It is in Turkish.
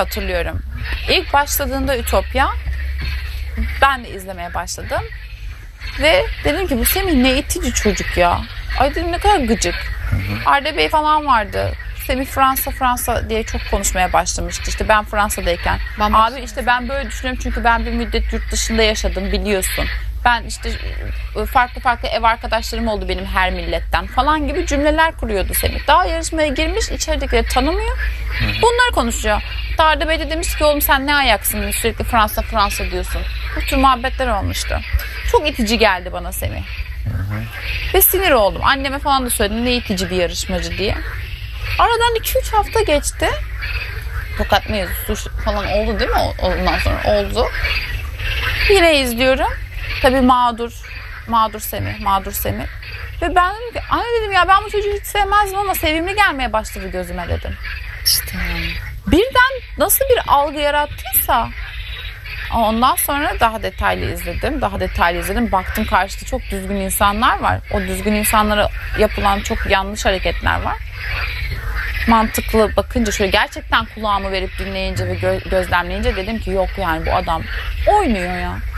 hatırlıyorum. İlk başladığında Ütopya ben de izlemeye başladım. Ve dedim ki bu Semih ne itici çocuk ya. Ay dedim ne kadar gıcık. Arda Bey falan vardı. Semih Fransa Fransa diye çok konuşmaya başlamıştı. İşte ben Fransa'dayken. Bambaşka. Abi işte ben böyle düşünüyorum çünkü ben bir müddet yurt dışında yaşadım biliyorsun. Ben işte farklı farklı ev arkadaşlarım oldu benim her milletten falan gibi cümleler kuruyordu Semih. Daha yarışmaya girmiş içeridekileri tanımıyor. Bunları konuşuyor. Darda Bey de demiş ki oğlum sen ne ayaksın sürekli Fransa Fransa diyorsun. Bu tür muhabbetler olmuştu. Çok itici geldi bana Semih. Ve sinir oldum. Anneme falan da söyledim ne itici bir yarışmacı diye. Aradan 2-3 hafta geçti. Tokat mevzusu falan oldu değil mi? Ondan sonra oldu. Yine izliyorum. Tabii mağdur. Mağdur Semih. Mağdur Semih. Ve ben dedim ki anne dedim ya ben bu çocuğu hiç sevmezdim ama sevimli gelmeye başladı gözüme dedim. İşte yani. Nasıl bir algı yarattıysa ondan sonra daha detaylı izledim. Daha detaylı izledim. Baktım karşıda çok düzgün insanlar var. O düzgün insanlara yapılan çok yanlış hareketler var. Mantıklı bakınca şöyle gerçekten kulağımı verip dinleyince ve gö- gözlemleyince dedim ki yok yani bu adam oynuyor ya.